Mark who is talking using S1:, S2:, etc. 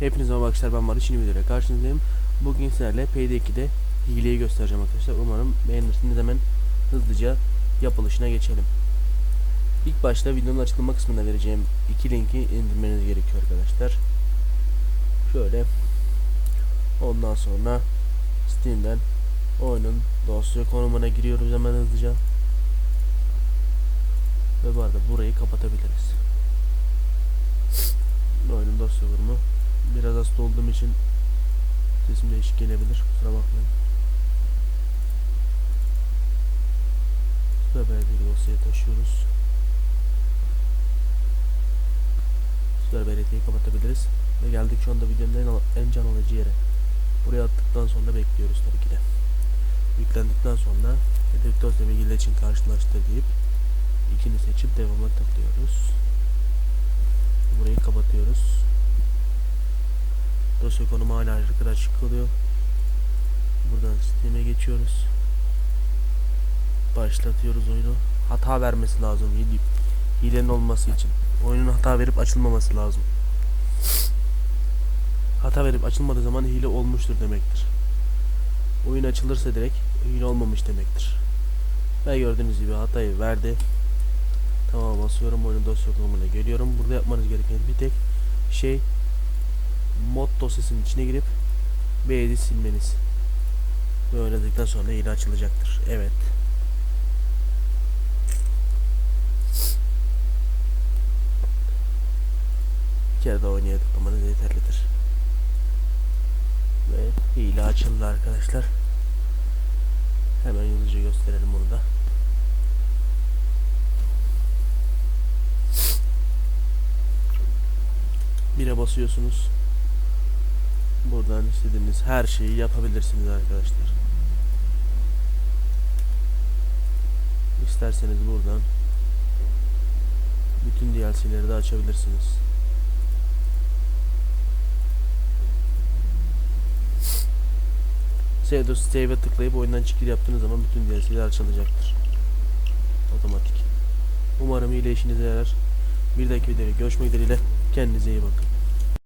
S1: Hepinize merhaba arkadaşlar ben Barış yeni videoyla karşınızdayım. Bugün sizlerle PD2'de hileyi göstereceğim arkadaşlar. Umarım beğenirsiniz hemen hızlıca yapılışına geçelim. İlk başta videonun açıklama kısmında vereceğim iki linki indirmeniz gerekiyor arkadaşlar. Şöyle ondan sonra Steam'den oyunun dosya konumuna giriyoruz hemen hızlıca. Ve bu arada burayı kapatabiliriz. Oyunun dosya konumu. Biraz hasta olduğum için sesim değişik gelebilir. Kusura bakmayın. Süperbelediye dosyayı taşıyoruz. Süperbelediyeyi kapatabiliriz. Ve geldik şu anda videonun en, en can alıcı yere. Buraya attıktan sonra bekliyoruz tabii ki de. Yüklendikten sonra dosya bilgiler için karşılaştır deyip ikini seçip devama tıklıyoruz. Dosya konumu hala arkada açık kalıyor. Buradan sisteme geçiyoruz. Başlatıyoruz oyunu. Hata vermesi lazım hile, hilenin olması için. Oyunun hata verip açılmaması lazım. Hata verip açılmadığı zaman hile olmuştur demektir. Oyun açılırsa direkt hile olmamış demektir. Ve gördüğünüz gibi hatayı verdi. Tamam basıyorum oyunun dosya konumuna geliyorum. Burada yapmanız gereken bir tek şey mod dosyasının içine girip B'yi silmeniz. Ve oynadıktan sonra yine açılacaktır. Evet. Bir kere daha oynaya tıklamanız yeterlidir. Ve hile açıldı arkadaşlar. Hemen hızlıca gösterelim onu da. Bire basıyorsunuz. Buradan istediğiniz her şeyi yapabilirsiniz arkadaşlar. İsterseniz buradan bütün DLC'leri de açabilirsiniz. Save, save'e tıklayıp oyundan çıkır yaptığınız zaman bütün DLC'ler açılacaktır. Otomatik. Umarım hile işinize yarar. Bir dahaki videoda görüşmek dileğiyle. Kendinize iyi bakın.